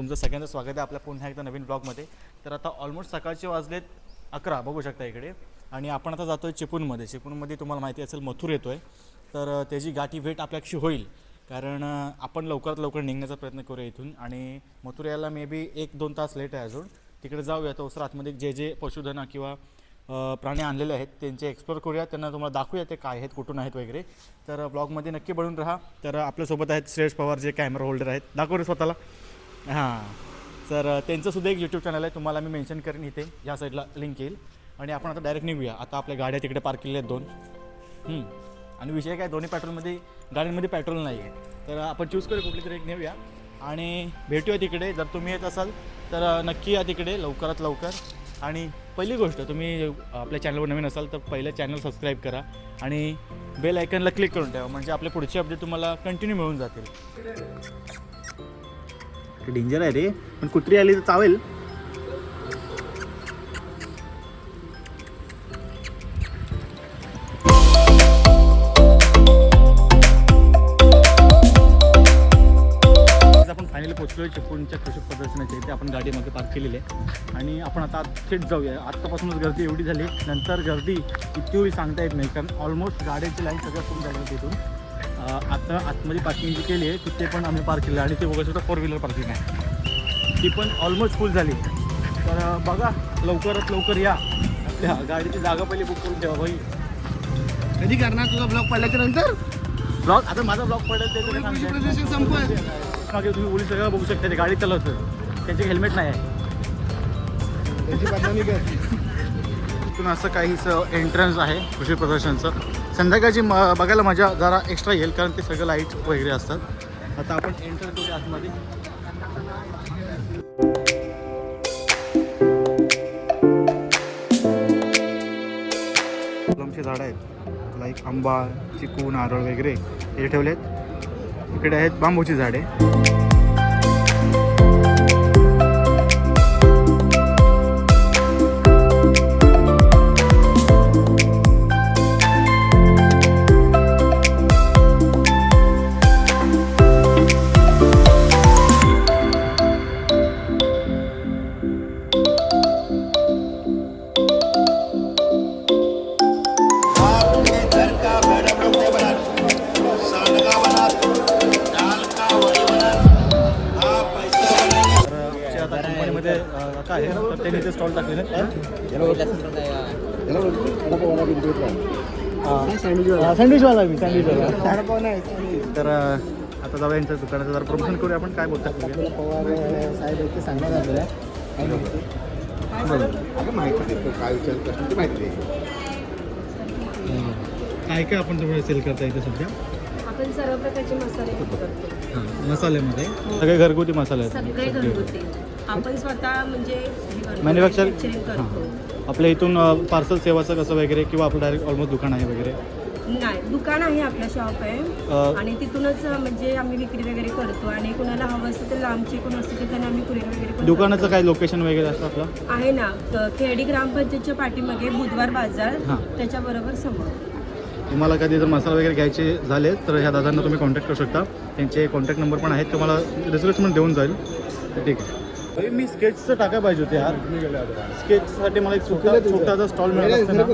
तुमचं सगळ्यांचं स्वागत आहे आपल्या पुन्हा एकदा नवीन ब्लॉगमध्ये तर आता ऑलमोस्ट सकाळचे वाजलेत अकरा बघू शकता इकडे. आणि आपण आता जातो आहे चिपूनमध्ये चिपूनमध्ये तुम्हाला माहिती असेल मथुर येतो आहे तर त्याची गाठी भेट आपल्याशी होईल. कारण आपण लवकरात लवकर निघण्याचा प्रयत्न करूया इथून. आणि मथुर यायला मे बी एक दोन तास लेट आहे अजून. तिकडे जाऊया. तो आतमध्ये जे जे पशुधन किंवा प्राणी आणलेले आहेत त्यांचे एक्सप्लोर करूया. त्यांना तुम्हाला दाखवूया ते काय आहेत कुठून आहेत वगैरे. तर ब्लॉगमध्ये नक्की बनून राहा. तर आपल्यासोबत आहेत श्रेयस पवार जे कॅमेरा होल्डर आहेत. दाखवू रे स्वतःला. हां. तर त्यांचं त्यांचंसुद्धा एक यूट्यूब चॅनल आहे. तुम्हाला मी मेन्शन करेन इथे या साईडला लिंक येईल. आणि आपण आता डायरेक्ट निघूया. आता आपल्या गाड्या तिकडे पार्क केलेल्या आहेत दोन. आणि विषय काय दोन्ही पेट्रोलमध्ये गाड्यांमध्ये पेट्रोल नाही आहे तर आपण चूज करू कुठली तरी एक नेऊया. आणि भेटूया तिकडे. जर तुम्ही येत असाल तर नक्की या तिकडे लवकरात लवकर. आणि पहिली गोष्ट तुम्ही आपल्या चॅनलवर नवीन असाल तर पहिलं चॅनल सबस्क्राईब करा. आणि बेल आयकनला क्लिक करून ठेवा. म्हणजे आपले पुढचे अपडेट तुम्हाला कंटिन्यू मिळून जातील. डेंजर आहे रे. पण कुत्री आली तर चावेल. आज आपण फायनली पोहोचलो आहे चिपळूणच्या कृषी प्रदर्शनाच्या इथे. आपण गाडीमध्ये पार्क केलेली आहे. आणि आपण आता थेट जाऊया. आत्तापासूनच गर्दी एवढी झाली नंतर गर्दी इतकी सांगता येत नाही. कारण ऑलमोस्ट गाड्यांची लाईन सगळ्या फुल झाली तिथून. आता आतमध्ये पार्किंग जी केली आहे तिथे पण आम्ही पार्क केलं आणि ते बघू शकता फोर व्हीलर पार्किंग आहे. ती पण ऑलमोस्ट फुल झाली. तर बघा लवकरात लवकर या. आपल्या गाडीची जागा पहिली बुक करून ठेवा भाई. कधी करणार तुझा ब्लॉग पडल्याच्या नंतर ब्लॉग आता माझा ब्लॉग पडेल संपत मागे तुम्ही पोलीस सगळं बघू शकता ते गाडी चालवतं. त्यांचे हेल्मेट नाही आहे. त्याची असं काहीच एंट्रन्स आहे कृषी प्रदर्शनचं. संध्याकाळची म बघायला मजा जरा एक्स्ट्रा येईल कारण ते सगळं लाइट वगैरे असतात. आता आपण एंटर करूया आतमध्ये. फुलांची झाडं आहेत. लाईक आंबा चिकू नारळ वगैरे हे ठेवले आहेत इकडे आहेत बांबूची झाडे. अ, काका आहे. तर त्यांनी ते स्टॉल टाकलेले सँडविचवाला मी सँडविचवाला तर आता जाऊया यांच्या दुकानाचं जरा प्रमोशन करूया आपण काय बोलतात. पवार साहेब इथे सांगण्यात आलेलं आहे काय माहिती? अगं माहिती देतो काय विचार माहिती काय काय आपण तुम्हाला सेल करता इथे सध्या? आपण सर्व प्रकारचे मसाले मसाल्यामध्ये. सगळे घरगुती मसाले सगळे आहेत घरगुती. आपण स्वतः म्हणजे करतो, मॅन्युफॅक्चर करतो. आपल्या इथून पार्सल सेवाचं कसं वगैरे किंवा आपलं डायरेक्ट ऑलमोस्ट दुकान आहे वगैरे? नाही दुकान आहे आपलं शॉप आहे. अ, आणि तिथूनच म्हणजे आम्ही विक्री वगैरे करतो. आणि कोणाला हवं असेल तर लांबचे कोण तर त्यांना आम्ही कुरिअर वगैरे पण दुकानाचं करतो. काय लोकेशन वगैरे असतं आपलं? आहे ना क- खेडी ग्रामपंचायतच्या पाठीमागे बुधवार बाजार. हां. त्याच्याबरोबर समोर. तुम्हाला कधी जर मसाला वगैरे घ्यायचे झाले तर ह्या दादांना तुम्ही कॉन्टॅक्ट करू शकता. त्यांचे कॉन्टॅक्ट नंबर पण आहेत तुम्हाला डिस्क्रिप्शन देऊन जाईल. तर ठीक आहे. मी स्केचचं टाकायला पाहिजे होते यार. स्केचसाठी मला एक छोटा छोटासा स्टॉल मिळाला असता ना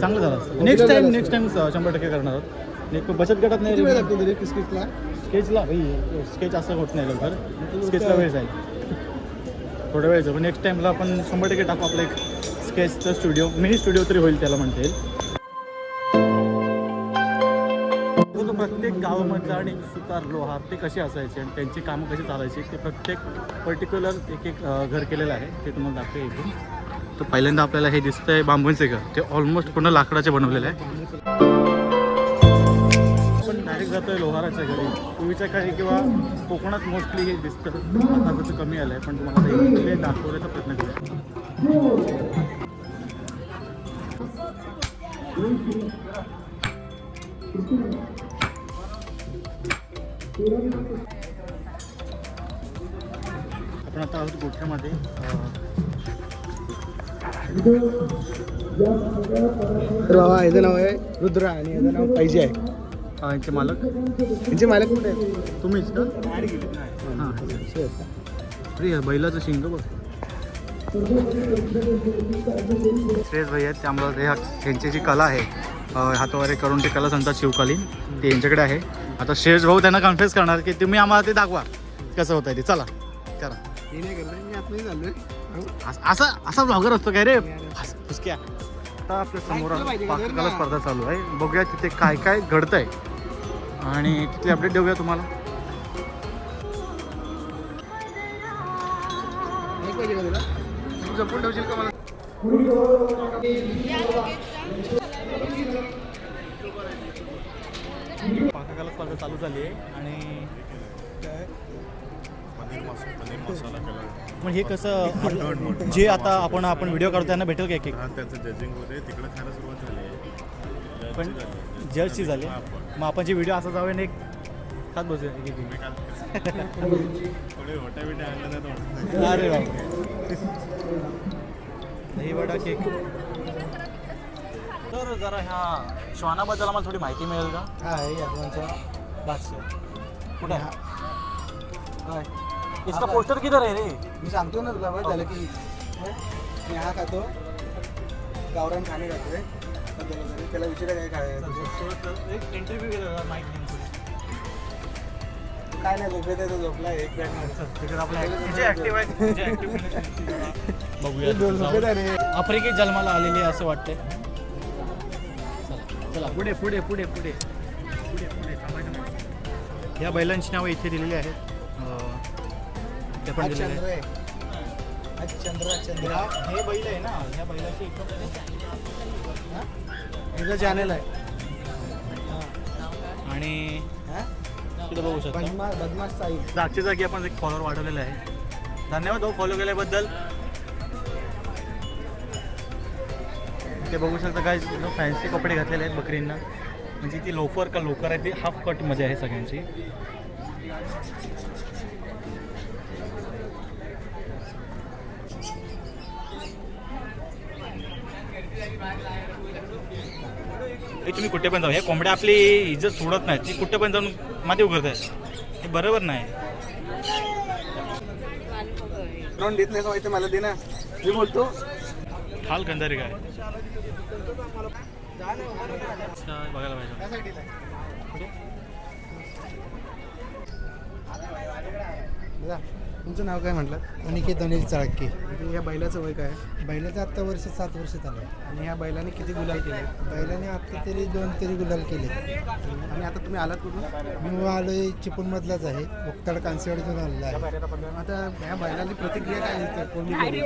चांगलं झालं असतं. नेक्स्ट टाइम नेक्स्ट टाइम शंभर टक्के करणार आहोत. एक बचत गटात वेळ नाही लागतो तरी किसकिसला स्केचला? भाई स्केच असं होत नाही लवकर. स्केचला वेळ जाईल. थोडा वेळ जाईल. नेक्स्ट टाइमला आपण शंभर टक्के टाकू आपलं एक स्केचचं स्टुडिओ मिनी स्टुडिओ तरी होईल त्याला म्हणता येईल. प्रत्येक गावामधलं आणि सुतार लोहार ते कसे असायचे आणि त्यांची कामं कशी चालायची ते प्रत्येक पर्टिक्युलर एक एक घर केलेलं आहे. ते तुम्हाला दाखवते इथून. तर पहिल्यांदा आपल्याला हे दिसतंय बांबूंचे घर ते ऑलमोस्ट पूर्ण लाकडाचे बनवलेलं आहे. आपण डायरेक्ट जातोय लोहाराच्या घरी. पूर्वीच्या काही किंवा कोकणात मोस्टली हे दिसतं. आता तसं कमी आलं आहे पण तुम्हाला ते इकडे दाखवण्याचा प्रयत्न करूया. आपण आता आहोत गोठ्यामध्ये. याचं नाव आहे रुद्रा आणि याचं नाव पाहिजे आहे. यांचे मालक. त्यांचे मालक कुठे आहेत? तुम्हीच का? हां. अरे बैलाचं शिंग बघ. श्रेयस भाई आहेत त्यामुळं ते ह्या त्यांची जी कला आहे हातवारे करून ते कला सांगतात शिवकालीन ते यांच्याकडे आहे. आता श्रेयस भाऊ त्यांना कन्फ्युज करणार की तुम्ही आम्हाला ते दाखवा. कसं होत आहे ते. चला करा. हे नाही करत मी आतमध्ये चाललोय. अस- असा असा ब्लॉगर असतो काय रे? फस- फुसक्या आता आपल्यासमोर ऐकलं पाहिजे का पाककला जरा? स्पर्धा चालू आहे. बघूया तिथे काय काय घडतंय. आणि तिथली अपडेट देऊया तुम्हाला. एक पाहिजे का तुला? तू जपून ठेवशील का मला? पाककला स्पर्धा चालू झाली आहे आणि मग हे कसं जे आता आपण आपण व्हिडिओ काढतो त्यांना भेटेल का एक एक? त्याचं जजिंग वगैरे तिकडे खायला सुरुवात झाली आहे. पण जजची झाली मग आपण जे व्हिडिओ असा जाऊया एक खात बसूया. एक. थोडे अरे बापरे. दही वडा केक. तर जरा ह्या श्वानाबद्दल आम्हाला थोडी माहिती मिळेल का? हा आहे यादवांचा बादशाह कुठे? आहे काय? इसका पोस्टर किधर आहे रे? मी सांगतो ना तुला बरं झालं की मी हा खातो. गावरान खाणे खातोय तर त्याला जरी- त्याला विचारा काय खाय एक इंटरव्ह्यू केला माहिती काय नाही झोपेत आहे तो झोपला एक आहे ऍक्टिव्ह बघूया दोन झोपेत. आहे रे. आफ्रिकेत जन्माला आलेली आहे असं वाटतंय. चला. पुढे पुढे पुढे पुढे. पुढे पुढे. या बैलांची नावं इथे दिलेली आहेत. अं, ते पण दिलेले आहेत. आहे आज चंद्र चंद्र हे बैल आहे ना ह्या बैलाची एकदम तुझं चॅनल आहे. आणि हा? बघू शकता. बदमाश बदमाश साई. जागच्या जागी आपण एक फॉलोअर वाढवलेला आहे. धन्यवाद भाऊ फॉलो केल्याबद्दल. ते बघू शकता काय फॅन्सी कपडे घातलेले आहेत बकरींना. म्हणजे ती लोफर का लोकर आहे ती हाफ कटमध्ये आहे सगळ्यांची. तुम्ही कुठे पण जाऊ. हे कोंबड्या आपली इज्जत सोडत नाही ती कुठे पण जाऊन माती उघडत आहे हे बरोबर नाही. देत नाही माहिती मला दे ना. मी बोलतो ठाल कंदारी काय? बघायला पाहिजे. दादा तुमचं नाव काय म्हटलं? अनिकेत अनिल चाळके. म्हणजे या बैलाचं वय काय? आहे? बैलाचं आत्ता वर्ष सात वर्ष झालं आणि ह्या बैलाने किती गुलाल केले? बैलाने आत्ता तरी दोन तरी गुलाल केले. आणि आता तुम्ही आलात कुठून? मी आलोय चिपळूणमधलाच आहे. मुक्ताड कांसेवाडीतून आलेला आहे. आता ह्या बैलाची प्रतिक्रिया काय आहे कोणी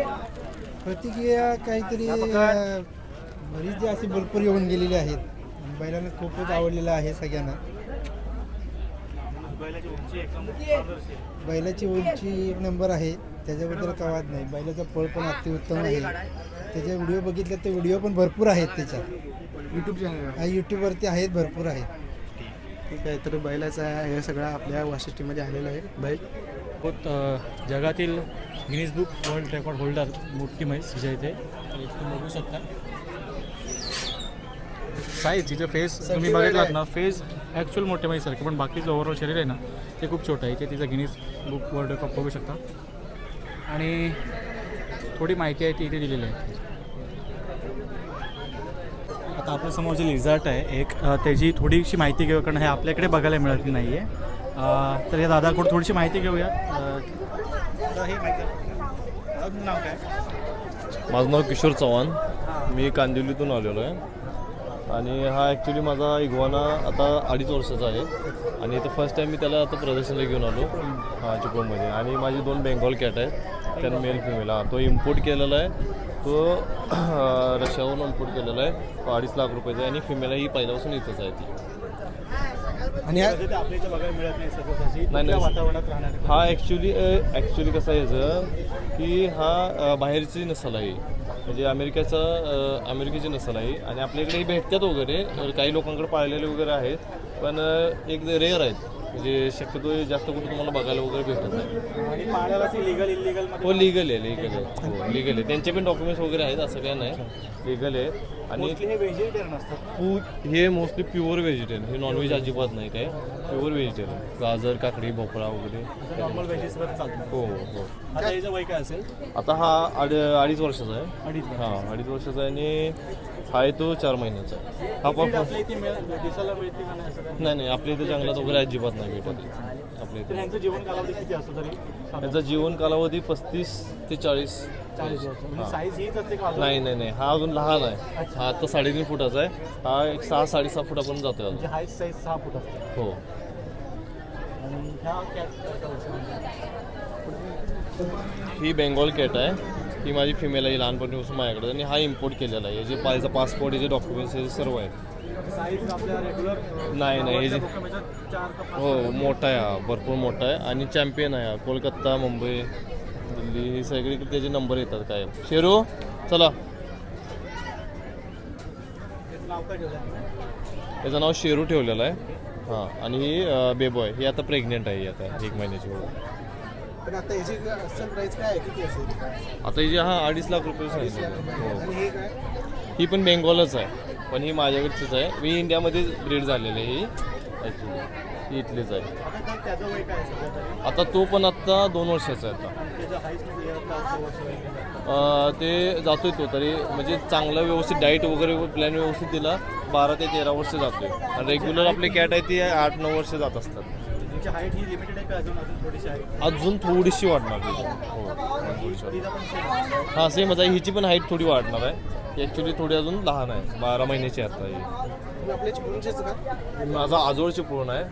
प्रतिक्रिया काहीतरी अं, बरीच जी अशी भरपूर येऊन गेलेली आहेत. आणि बैलांना खूपच आवडलेलं आहे सगळ्यांना. बैलाची उंची एक नंबर आहे. त्याच्याबद्दल काय वाद नाही. बैलाचा पळ पण अतिउत्तम आहे. त्याचे व्हिडिओ बघितले तर व्हिडिओ पण भरपूर आहेत त्याच्यात युट्यूब चॅनल हा यूट्यूबवरती आहेत भरपूर आहेत. ठीक आहे तर बैलाचा हे सगळं आपल्या वाशिष्ठीमध्ये आलेलं आहे बैल. बहुत अ, जगातील Guinness book world record holder मोठी म्हैस हिच्या इथे. तुम्ही बघू शकता. साईज तिचं फेस तुम्ही बघितलात ना फेस ॲक्च्युअल मोठे म्हैसारखे पण बाकीचं ओव्हरऑल शरीर आहे ना ते खूप छोटं आहे. ते तिचं गिनीज बुक वर्ल्ड रेकॉर्ड बघू शकता. आणि थोडी माहिती आहे ती इथे दिलेली आहे. आता आपल्यासमोर जे लिझर्ट आहे. एक त्याची थोडीशी माहिती घेऊ कारण हे आपल्याकडे बघायला मिळत नाही आहे तर या दादाकडून थोडीशी माहिती घेऊया. हे नाव काय? माझं नाव किशोर चव्हाण. मी कांदिवलीतून आलेलो आहे. आणि हा ॲक्च्युली माझा इगवाना आता अडीच वर्षाचा आहे. आणि इथं फर्स्ट टाईम मी त्याला आता प्रदर्शनाला घेऊन आलो हा चिपळूणमध्ये. आणि माझी दोन बेंगॉल कॅट आहेत. त्यानं मेल फिमेल हा तो इम्पोर्ट केलेला आहे. तो रशियावरून इम्पोर्ट केलेला आहे. तो अडीच लाख रुपयाचा आहे. आणि फिमेल ही पहिल्यापासून इथंच आहे ती. आणि म्हणजे आपल्या हा ॲक्च्युली ॲक्च्युली कसं आहे याचं की हा बाहेरची नसल आहे. म्हणजे अमेरिकेचा अमेरिकेची नसल आहे. आणि आपल्याकडे ही भेटतात वगैरे काही लोकांकडे पाळलेले वगैरे आहेत. पण एक रेअर आहेत. म्हणजे शक्यतो जास्त कुठे तुम्हाला बघायला वगैरे भेटत नाही. हो लिगल आहे लिगल आहे. हो लिगल आहे. त्यांचे पण डॉक्युमेंट्स वगैरे आहेत असं काही नाही. लिगल आहे. आणि मोस्टली हे व्हेजिटेरियन असतात ना. पू हे मोस्टली प्युअर व्हेजिटेरियन हे नॉनव्हेज अजिबात नाही काय. प्युअर व्हेजिटेरियन गाजर काकडी भोपळा वगैरे. नॉर्मल व्हेजेसवर चालतं. हो हो. आता याचं वय काय असेल? आता हा अड अडीच वर्षाचा आहे. अडीच हां अडीच वर्षाचा आहे आणि हा आहे तो चार महिन्याचा हा दिसायला मिळते काय? नाही नाही आपल्या इथे जंगलात वगैरे अजिबात नाही भेटत. आपल्या तर इथे यांचं जीवन कालावधी किती असतो तरी? त्यांचा जीवन कालावधी पस्तीस ते चाळीस. चाळीस वर्ष. म्हणजे. साईज हीच असते का अजून? नाही नाही नाही. हा अजून लहान आहे. हा आता साडेतीन फुटाचा आहे. हा एक सहा साडेसहा फुटापर्यंत जातोय अजून. म्हणजे हाईट साईज सहा फूट असते. हो. आणि ह्या कॅट ही बेंगॉल कॅट आहे. ही माझी फिमेल आहे ही लहानपणीपासून माझ्याकडे. आणि हा इम्पोर्ट केलेला आहे. याचे पायचा पासपोर्ट याचे डॉक्युमेंट्स हे सर्व आपल्या रेग्युलर नाही नाही हे जे हो मोठा आहे हा भरपूर मोठा आहे. आणि चॅम्पियन आहे हा कोलकाता मुंबई दिल्ली ही सगळीकडे त्याचे नंबर येतात काय शेरू चला. त्याचं नाव शेरू ठेवलेलं आहे. हां आणि ही बेबो आहे ही आता प्रेग्नेंट आहे ही आता एक महिन्याची हो पण आता याची असेल प्राईस काय आहे? किती असेल? आता हिची हा अडीच लाख रुपये हो. आणि हे काय? ही पण बेंगॉलच आहे. पण ही माझ्याकडचीच आहे. मी इंडियामध्येच ब्रीड झालेली आहे ही. ॲक्च्युली ही इथलीच आहे. आता तर त्याचं वय काय असेल तरी? आता तो पण आत्ता दोन वर्षाचा आहे आता. आणि त्याचं हाईट किती आहे? आता असं वर्ष वगैरे. अं, ते जातोय तो तरी. म्हणजे चांगलं व्यवस्थित डाईट वगैरे प्लॅन व्यवस्थित दिला. बारा ते तेरा वर्ष जातोय. रेग्युलर आपली कॅट आहे ती आठ नऊ वर्ष जात असतात. तुमची हाईट ही लिमिटेड आहे का अजून? अजून थोडीशी आहे अजून थोडीशी वाढणार तिची हो अजून थोडीशी वाढणार. तिचा पण सेम हां सेमच आहे हिची पण हाईट थोडी वाढणार आहे. ॲक्च्युली थोडी अजून लहान आहे. बारा महिन्याची आहे आता ही. तुम्ही आपल्या चिपळूणचेच का? माझा आजोळची पूर्ण आहे.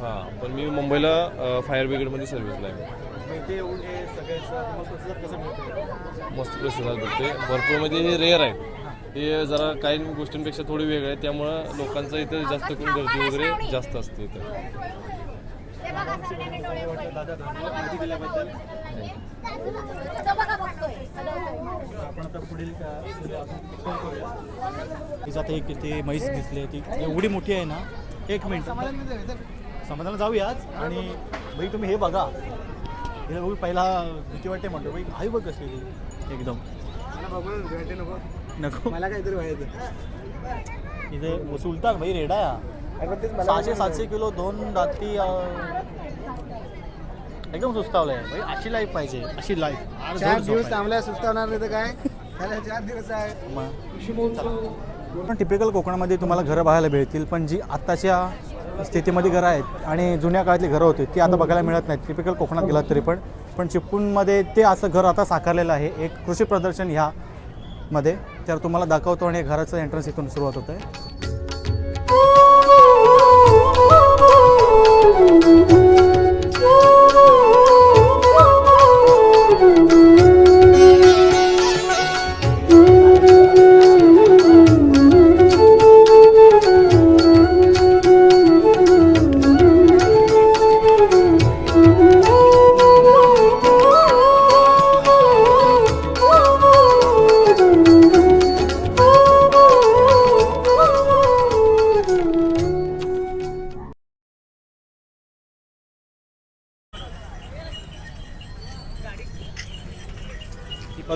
हां पण मी मुंबईला फायर ब्रिगेडमध्ये सर्व्हिसला आहे. मग इथे येऊन हे सगळ्याचं मग प्रतिसाद कसं मिळतो? मस्त प्रतिसाद भेटते. भरपूर म्हणजे हे रेअर आहे हे जरा काही गोष्टींपेक्षा थोडी वेगळं आहे. त्यामुळं लोकांचं इथं जास्त करून गर्दी वगैरे जास्त असते इथं. माहिती दिल्याबद्दल आपण आता पुढील का- पुढे अजून फोन करूया तिचं आता एक ते म्हैस दिसली ती. एवढी मोठी आहे ना. एक मिनिट. समाधान जाऊयाच आणि भाई तुम्ही हे बघा. हे बघू पहिला भीती वाटते म्हणतो. भाई आई बघ कसली ती. एकदम. नको. नको. मला काहीतरी व्हायचं इथे सुलतान भाई रेडा सहाशे सातशे किलो दोन दाती अं, एकदम सुस्तावलंय भाई अशी लाईफ पाहिजे अशी लाईफ चार दिवस थांबल्या सुस्तावणार नाही तर काय त्याला चार दिवस आहे पण टिपिकल कोकणामध्ये तुम्हाला घरं पाहायला मिळतील पण जी आत्ताच्या स्थितीमध्ये घरं आहेत आणि जुन्या काळातली घरं होती ती आता बघायला मिळत नाहीत टिपिकल कोकणात गेलात तरी पण पण चिपळूणमध्ये ते असं घर आता साकारलेलं आहे एक कृषी प्रदर्शन ह्या मध्ये तर तुम्हाला दाखवतो आणि घराचं एंट्रन्स इथून सुरुवात होतं आहे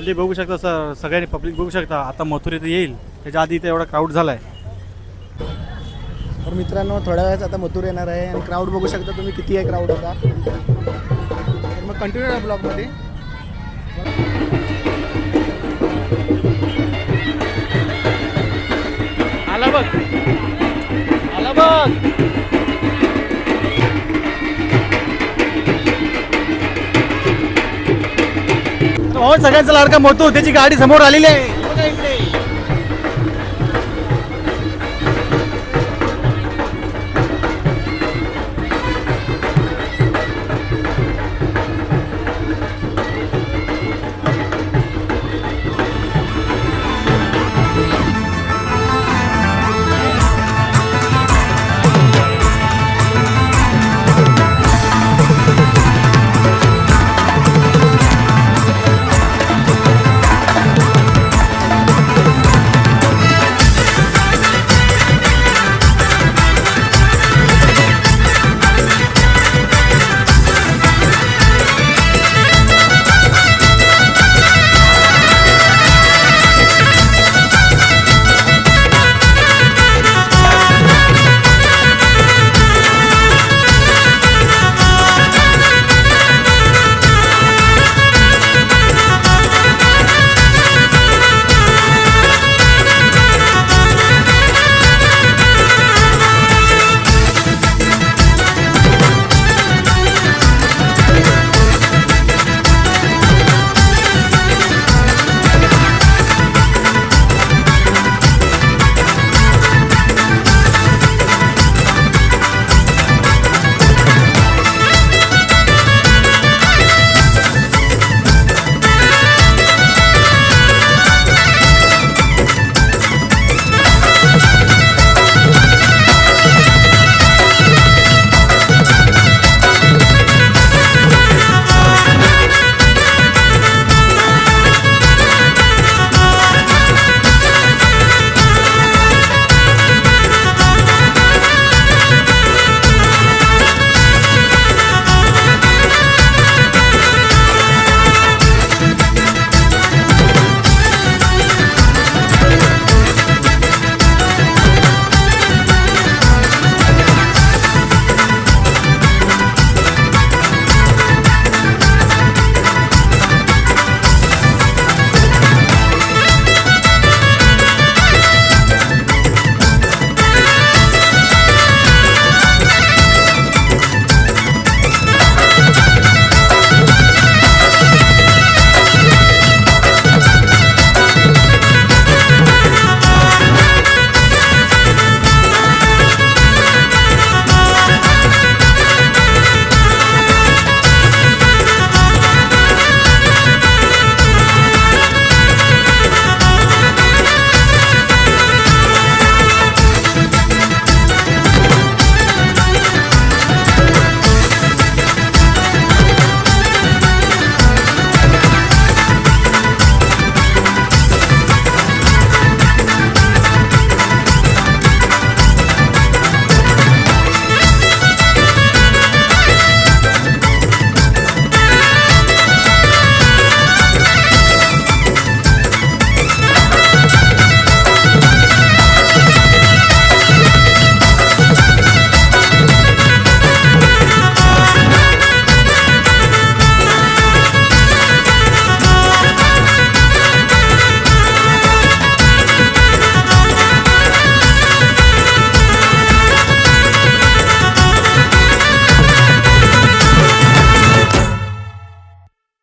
पब्लिक बघू शकता सर सगळ्यांनी पब्लिक बघू शकता आता मथुरेत येईल. त्याच्या आधी इथे एवढा क्राऊड झाला आहे तर मित्रांनो थोड्या वेळात आता मथुर येणार आहे आणि क्राऊड बघू शकता तुम्ही किती आहे क्राऊड आता. तर मग कंटिन्यू आहे ब्लॉगमध्ये आला बघ. आला बघ. हो, सगळ्यांचा लाडका मोठू त्याची गाडी समोर आलेली आहे.